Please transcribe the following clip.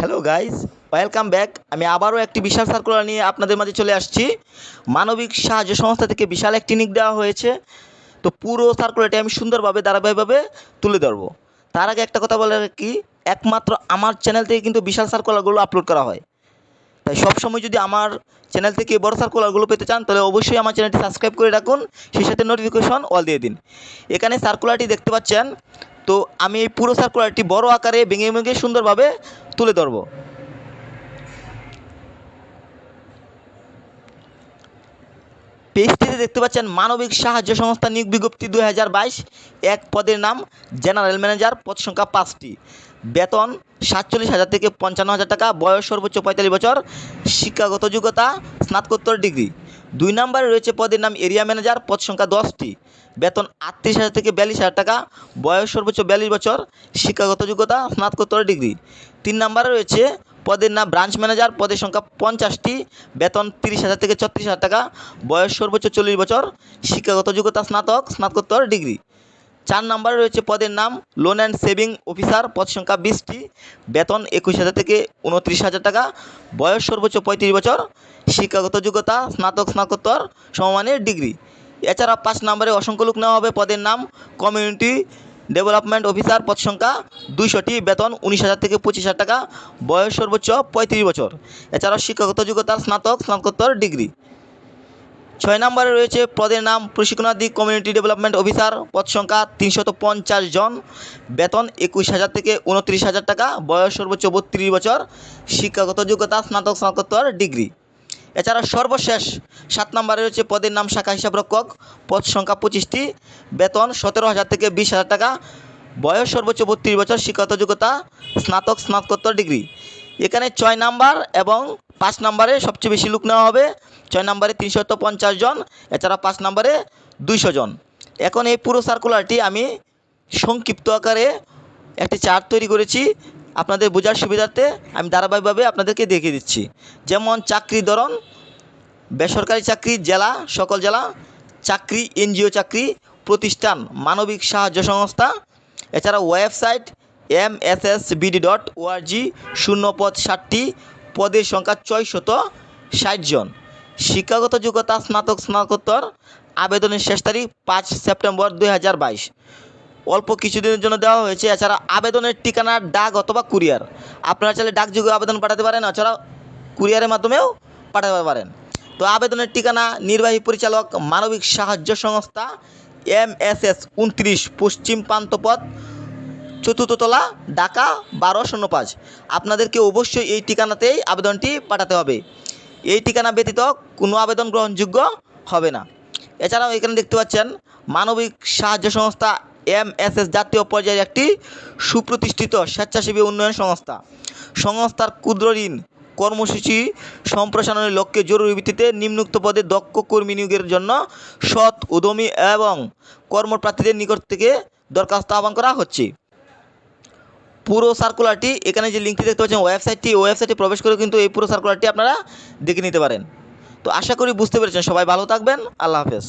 Hello guys welcome back আমি আবারও একটি বিশাল সার্কুলার নিয়ে আপনাদের মাঝে চলে আসছি। মানবিক সাহায্য সংস্থা থেকে বিশাল একটি নিক দেওয়া হয়েছে। তো পুরো সার্কুলারটি আমি সুন্দরভাবে, ধারাবাহিকভাবে তুলে ধরবো। তার আগে একটা কথা বলে কি একমাত্র আমার চ্যানেল থেকে কিন্তু বিশাল সার্কুলারগুলো আপলোড করা হয়। তাই সবসময় যদি আমার চ্যানেল থেকে বড় সার্কুলারগুলো পেতে চান, তাহলে অবশ্যই আমার চ্যানেলটি সাবস্ক্রাইব করে রাখুন। সেই সাথে নোটিফিকেশন অল দিয়ে দিন। এখানে সার্কুলারটি দেখতে পাচ্ছেন। তো আমি এই পুরো সার্কুলারটি বড় আকারে, ভেঙে ভেঙে সুন্দরভাবে তুলে ধরবো। পেজটিতে দেখতে পাচ্ছেন মানবিক সাহায্য সংস্থা নিয়োগ বিজ্ঞপ্তি দুই এক পদের নাম জেনারেল ম্যানেজার, পদ সংখ্যা পাঁচটি। বেতন সাতচল্লিশ হাজার থেকে পঞ্চান্ন হাজার টাকা, বয়স সর্বোচ্চ পঁয়তাল্লিশ বছর, শিক্ষাগত যোগ্যতা, স্নাতকোত্তর ডিগ্রি। দুই নম্বরে রয়েছে পদের নাম এরিয়া ম্যানেজার, পদ সংখ্যা দশটি। বেতন আটত্রিশ হাজার থেকে বিয়াল্লিশ হাজার টাকা, বয়স সর্বোচ্চ বিয়াল্লিশ বছর, শিক্ষাগত যোগ্যতা, স্নাতকোত্তর ডিগ্রি। তিন নম্বরে রয়েছে পদের নাম ব্রাঞ্চ ম্যানেজার পদের সংখ্যা পঞ্চাশটি, বেতন তিরিশ হাজার থেকে ছত্রিশ হাজার টাকা, বয়স সর্বোচ্চ চল্লিশ বছর, শিক্ষাগত যোগ্যতা স্নাতক, স্নাতকোত্তর ডিগ্রি। চার নম্বরে রয়েছে পদের নাম লোন অ্যান্ড সেভিং অফিসার পদ সংখ্যা বিশটি, বেতন একুশ হাজার থেকে উনত্রিশ হাজার টাকা, বয়স সর্বোচ্চ পঁয়ত্রিশ বছর, শিক্ষাগত যোগ্যতা স্নাতক, স্নাতকোত্তর সমমানের ডিগ্রি। এছাড়া পাঁচ নম্বরে অসংখ্য লোক নেওয়া হবে, পদের নাম কমিউনিটি ডেভেলপমেন্ট অফিসার পদ সংখ্যা দুইশোটি, বেতন উনিশ হাজার থেকে পঁচিশ হাজার টাকা, বয়স সর্বোচ্চ পঁয়ত্রিশ বছর। এছাড়াও শিক্ষাগত যোগ্যতার স্নাতক, স্নাতকোত্তর, ডিগ্রি। ছয় নম্বরে রয়েছে পদের নাম প্রশিক্ষণার্থী কমিউনিটি ডেভেলপমেন্ট অফিসার পদ সংখ্যা তিনশত পঞ্চাশ জন, বেতন একুশ হাজার থেকে উনত্রিশ হাজার টাকা, বয়স সর্বোচ্চ বত্রিশ বছর, শিক্ষাগত যোগ্যতা, স্নাতক, স্নাতকোত্তর, ডিগ্রি। এছাড়া সর্বশেষ সাত নম্বরে রয়েছে পদের নাম শাখা হিসাবরক্ষক পদ সংখ্যা পঁচিশটি। বেতন সতেরো হাজার থেকে বিশ হাজার টাকা। বয়স সর্বোচ্চ বত্রিশ বছর। শিক্ষাগত যোগ্যতা, স্নাতক, স্নাতকোত্তর ডিগ্রি। এখানে ছয় নাম্বার এবং পাঁচ নম্বরে সবচেয়ে বেশি লোক নেওয়া হবে। ছয় নম্বরে তিনশত পঞ্চাশ জন, এছাড়া পাঁচ নম্বরে দুইশো জন। এখন এই পুরো সার্কুলারটি আমি সংক্ষিপ্ত আকারে একটি চার্ট তৈরি করেছি। আপনাদের বোঝার সুবিধার্থে আমি ধারাবাহিকভাবে আপনাদেরকে দেখিয়ে দিচ্ছি। যেমন চাকরি ধরন, বেসরকারি চাকরি, জেলা, সকল জেলা, চাকরি, এনজিও চাকরি, প্রতিষ্ঠান, মানবিক সাহায্য সংস্থা, এছাড়া website, M S S BD dot ORG শূন্য পদ ষাটটি, পদের সংখ্যা ছয়শত ষাট জন। শিক্ষাগত যোগ্যতা স্নাতক স্নাতকোত্তর আবেদনের শেষ তারিখ পাঁচ সেপ্টেম্বর দুই হাজার বাইশ। অল্প কিছুদিনের জন্য দেওয়া হয়েছে। এছাড়া আবেদনের ঠিকানা, ডাক অথবা কুরিয়ার। আপনারা চাইলে ডাকযোগে আবেদন পাঠাতে পারেন এছাড়া কুরিয়ারের মাধ্যমেও পাঠাতে পারেন। তো আবেদনের ঠিকানা, নির্বাহী পরিচালক, মানবিক সাহায্য সংস্থা এম এস এস উনত্রিশ, পশ্চিম প্রান্তপথ চতুর্থতলা ঢাকা বারো শূন্য পাঁচ। আপনাদেরকে অবশ্যই এই ঠিকানাতেই আবেদনটি পাঠাতে হবে। এই ঠিকানা ব্যতীত কোনো আবেদন গ্রহণযোগ্য হবে না। এছাড়াও এখানে দেখতে পাচ্ছেন, মানবিক সাহায্য সংস্থা এম এস এস জাতীয় পর্যায়ের একটি সুপ্রতিষ্ঠিত স্বেচ্ছাসেবী উন্নয়ন সংস্থা। সংস্থার ক্ষুদ্র ঋণ কর্মসূচি সম্প্রসারণের লক্ষ্যে জরুরি ভিত্তিতে নিম্নোক্ত পদে দক্ষ কর্মী নিয়োগের জন্য সৎ, উদ্যমী এবং কর্মপ্রার্থীদের নিকট থেকে দরখাস্ত আহ্বান করা হচ্ছে। পুরো সার্কুলারটি এখানে যে লিঙ্কটি দেখতে পাচ্ছেন, ওয়েবসাইটটি ওয়েবসাইটে প্রবেশ করে কিন্তু এই পুরো সার্কুলারটি আপনারা দেখে নিতে পারেন। তো আশা করি বুঝতে পেরেছেন। সবাই ভালো থাকবেন। আল্লাহ হাফেজ।